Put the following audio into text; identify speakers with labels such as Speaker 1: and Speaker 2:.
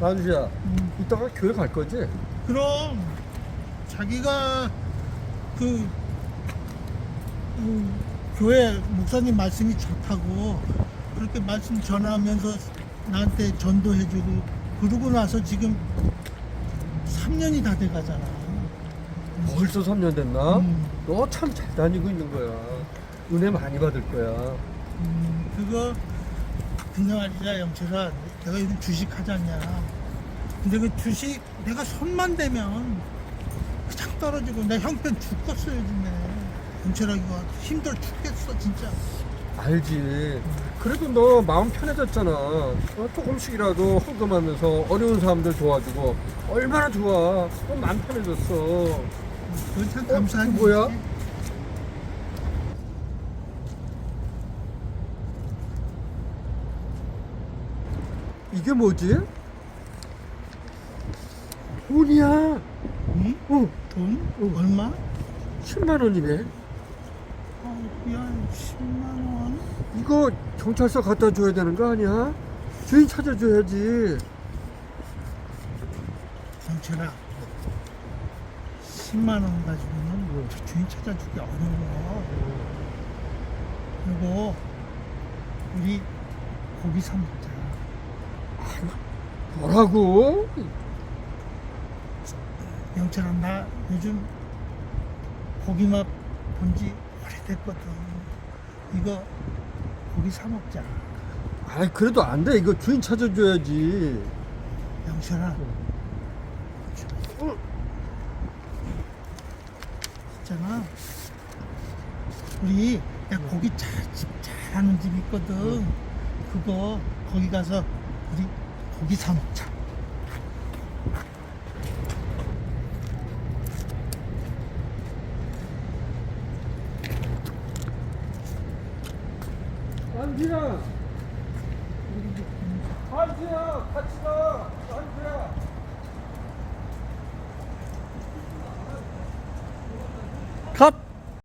Speaker 1: 만주야,
Speaker 2: 음.
Speaker 1: 이따가 교회 갈 거지?
Speaker 2: 그럼 자기가 그 음, 교회 목사님 말씀이 좋다고 그렇게 말씀 전하면서 나한테 전도해주고 그러고 나서 지금 3년이 다 돼가잖아.
Speaker 1: 벌써 3년 됐나?
Speaker 2: 음.
Speaker 1: 너참 잘 다니고 있는 거야. 은혜 많이 받을 거야.
Speaker 2: 음, 그거 근데 말이야 영철아 내가 요즘 주식 하잖냐 근데 그 주식 내가 손만 대면 그냥 떨어지고 내 형편 죽겠어 요즘에 이거 힘들어 죽겠어 진짜
Speaker 1: 알지. 그래도 너 마음 편해졌잖아. 어, 조금씩이라도 헌금하면서 어려운 사람들 도와주고 얼마나 좋아. 너 마음 편해졌어.
Speaker 2: 그건 참
Speaker 1: 어,
Speaker 2: 감사한
Speaker 1: 그거 뭐야?
Speaker 2: 일이지.
Speaker 1: 이게 뭐지? 돈이야.
Speaker 2: 응?
Speaker 1: 어,
Speaker 2: 돈? 얼마?
Speaker 1: 10만 원이네.
Speaker 2: 아야 10만 원
Speaker 1: 이거 경찰서 갖다 줘야 되는 거 아니야? 주인 찾아줘야지.
Speaker 2: 영철아 10만 원 가지고는 저 주인 찾아주기 어려워 그리고 우리 고기 사 먹자
Speaker 1: 뭐라고?
Speaker 2: 영철아 나 요즘 고기맛 본지 오래됐거든 이거 고기 사 먹자
Speaker 1: 아이 그래도 안 돼. 이거 주인 찾아줘야지.
Speaker 2: 영철아
Speaker 1: 어.
Speaker 2: 있잖아 우리 내가 고기 잘, 집 잘하는 집 있거든 그거 거기 가서 우리 고기 사 먹자
Speaker 1: 안지야. 안지야 같이 가.